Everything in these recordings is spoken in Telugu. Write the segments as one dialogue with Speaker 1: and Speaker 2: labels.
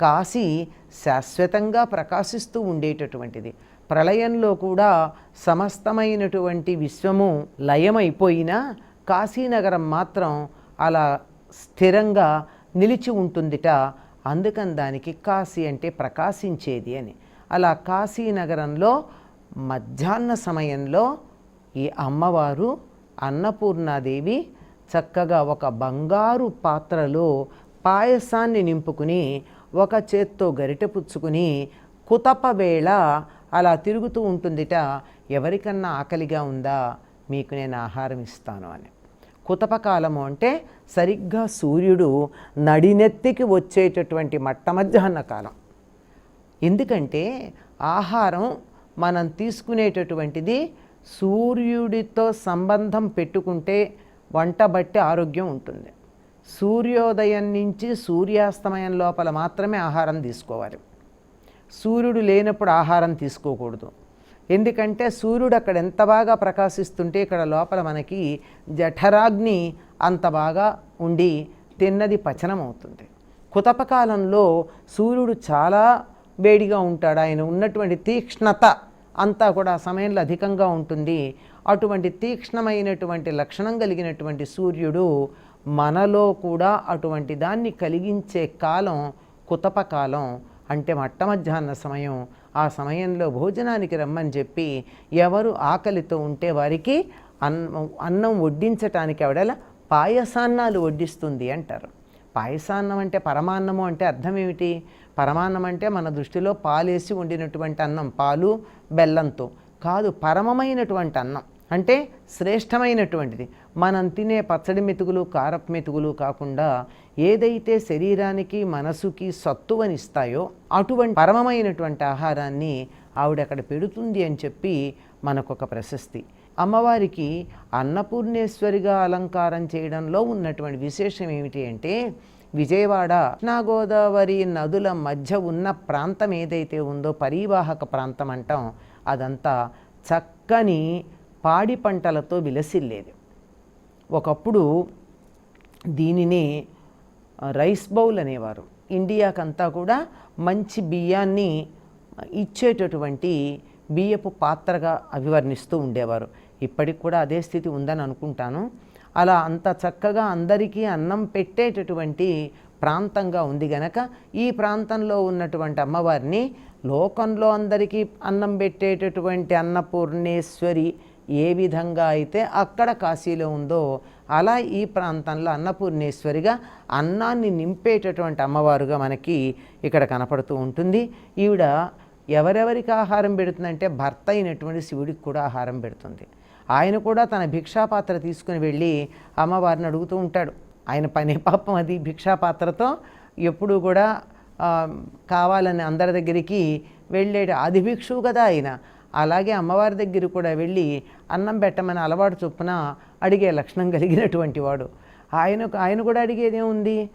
Speaker 1: కాశీ శాశ్వతంగా ప్రకాశిస్తూ ఉండేటటువంటిది. ప్రళయంలో కూడా సమస్తమైనటువంటి విశ్వము లయమైపోయినా కాశీనగరం మాత్రం అలా స్థిరంగా నిలిచి ఉంటుందిట. అందుకని దానికి కాశీ అంటే ప్రకాశించేది అని. అలా కాశీనగరంలో మధ్యాహ్న సమయంలో ఈ అమ్మవారు అన్నపూర్ణాదేవి చక్కగా ఒక బంగారు పాత్రలో పాయసాన్ని నింపుకుని ఒక చేత్తో గరిట పుచ్చుకుని కుతప వేళ అలా తిరుగుతూ ఉంటుందిట ఎవరికన్నా ఆకలిగా ఉందా? మీకు నేను ఆహారం ఇస్తాను అని. కుతపకాలము అంటే సరిగ్గా సూర్యుడు నడినెత్తికి వచ్చేటటువంటి మట్ట మధ్యాహ్న కాలం. ఎందుకంటే ఆహారం మనం తీసుకునేటటువంటిది సూర్యుడితో సంబంధం పెట్టుకుంటే వంట బట్టి ఆరోగ్యం ఉంటుంది. సూర్యోదయం నుంచి సూర్యాస్తమయం లోపల మాత్రమే ఆహారం తీసుకోవాలి. సూర్యుడు లేనప్పుడు ఆహారం తీసుకోకూడదు. ఎందుకంటే సూర్యుడు అక్కడ ఎంత బాగా ప్రకాశిస్తుంటే ఇక్కడ లోపల మనకి జఠరాగ్ని అంత బాగా ఉండి తిన్నది పచనం అవుతుంది కుతపకాలంలో సూర్యుడు చాలా వేడిగా ఉంటాడు. ఆయన ఉన్నటువంటి తీక్ష్ణత అంతా కూడా ఆ సమయంలో అధికంగా ఉంటుంది. అటువంటి తీక్ష్ణమైనటువంటి లక్షణం కలిగినటువంటి సూర్యుడు మనలో కూడా అటువంటి దాన్ని కలిగించే కాలం కుతపకాలం అంటే మట్ట మధ్యాహ్న సమయం. ఆ సమయంలో భోజనానికి రమ్మని చెప్పి ఎవరు ఆకలితో ఉంటే వారికి అన్నం అన్నం వడ్డించటానికి ఆవిడ పాయసాన్నాలు వడ్డిస్తుంది అంటారు. పాయసాన్నం అంటే పరమాన్నము అంటే అర్థం ఏమిటి? పరమాన్నం అంటే మన దృష్టిలో పాలేసి వండినటువంటి అన్నం పాలు బెల్లంతో. కాదు పరమమైనటువంటి అన్నం. అంటే శ్రేష్టమైనటువంటిది. మనం తినే పచ్చడి మెతుకులు కారపు మెతుకులు కాకుండా ఏదైతే శరీరానికి మనసుకి సత్తువనిస్తాయో అటువంటి పరమమైనటువంటి ఆహారాన్ని ఆవిడ అక్కడ పెడుతుంది అని చెప్పి మనకొక ప్రశస్తి. అమ్మవారికి అన్నపూర్ణేశ్వరిగా అలంకారం చేయడంలో ఉన్నటువంటి విశేషం ఏమిటి అంటే విజయవాడ కృష్ణా గోదావరి నదుల మధ్య ఉన్న ప్రాంతం ఏదైతే ఉందో పరీవాహక ప్రాంతం అంటాం అదంతా చక్కని పాడి పంటలతో విలసిల్లేది. ఒకప్పుడు దీనిని రైస్ బౌల్ అనేవారు. ఇండియాకంతా కూడా మంచి బియ్యాన్ని ఇచ్చేటటువంటి బియ్యపు పాత్రగా అభివర్ణిస్తూ ఉండేవారు. ఇప్పటికి కూడా అదే స్థితి ఉందని అనుకుంటాను. అలా అంత చక్కగా అందరికీ అన్నం పెట్టేటటువంటి ప్రాంతంగా ఉంది గనక ఈ ప్రాంతంలో ఉన్నటువంటి అమ్మవారిని లోకంలో అందరికీ అన్నం పెట్టేటటువంటి అన్నపూర్ణేశ్వరి ఏ విధంగా అయితే అక్కడ కాశీలో ఉందో అలా ఈ ప్రాంతంలో అన్నపూర్ణేశ్వరిగా అన్నాన్ని నింపేటటువంటి అమ్మవారుగా మనకి ఇక్కడ కనపడుతూ ఉంటుంది. ఈవిడ ఎవరెవరికి ఆహారం పెడుతుందంటే భర్త అయినటువంటి శివుడికి కూడా ఆహారం పెడుతుంది. ఆయన కూడా తన భిక్షాపాత్ర తీసుకుని వెళ్ళి అమ్మవారిని అడుగుతూ ఉంటాడు. ఆయన పని పాపం అది భిక్షాపాత్రతో ఎప్పుడూ కూడా కావాలని అందరి దగ్గరికి వెళ్ళేటి. ఆది భిక్షువు కదా ఆయన. అలాగే అమ్మవారి దగ్గర కూడా వెళ్ళి అన్నం పెట్టమని అలవాటు చొప్పున అడిగే లక్షణం కలిగినటువంటి వాడు. ఆయన ఆయన కూడా అడిగేదే ఉంది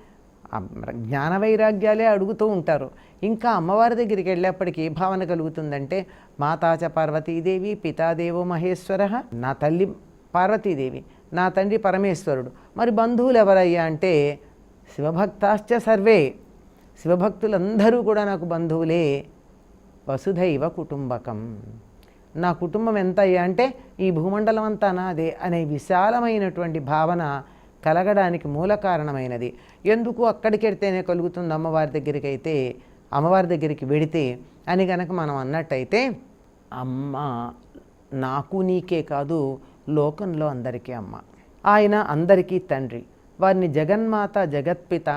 Speaker 1: జ్ఞాన వైరాగ్యాలే అడుగుతూ ఉంటారు. ఇంకా అమ్మవారి దగ్గరికి వెళ్ళేప్పటికీ ఏ భావన కలుగుతుందంటే మాతాచ పార్వతీదేవి పితాదేవో మహేశ్వర నా తల్లి పార్వతీదేవి నా తండ్రి పరమేశ్వరుడు. మరి బంధువులు ఎవరయ్యా అంటే శివభక్తాశ్చ సర్వే. శివభక్తులందరూ కూడా నాకు బంధువులే. వసుధైవ కుటుంబకం. నా కుటుంబం ఎంత అయ్యా అంటే ఈ భూమండలం అంతా నాదే అనే విశాలమైనటువంటి భావన కలగడానికి మూల కారణమైనది. ఎందుకు అక్కడికి కలుగుతుంది అమ్మవారి దగ్గరికి అయితే అమ్మవారి దగ్గరికి వెడితే అని గనక మనం అన్నట్టయితే అమ్మ నాకు నీకే కాదు లోకంలో అందరికీ అమ్మ. ఆయన అందరికీ తండ్రి. వారిని జగన్మాత జగత్పిత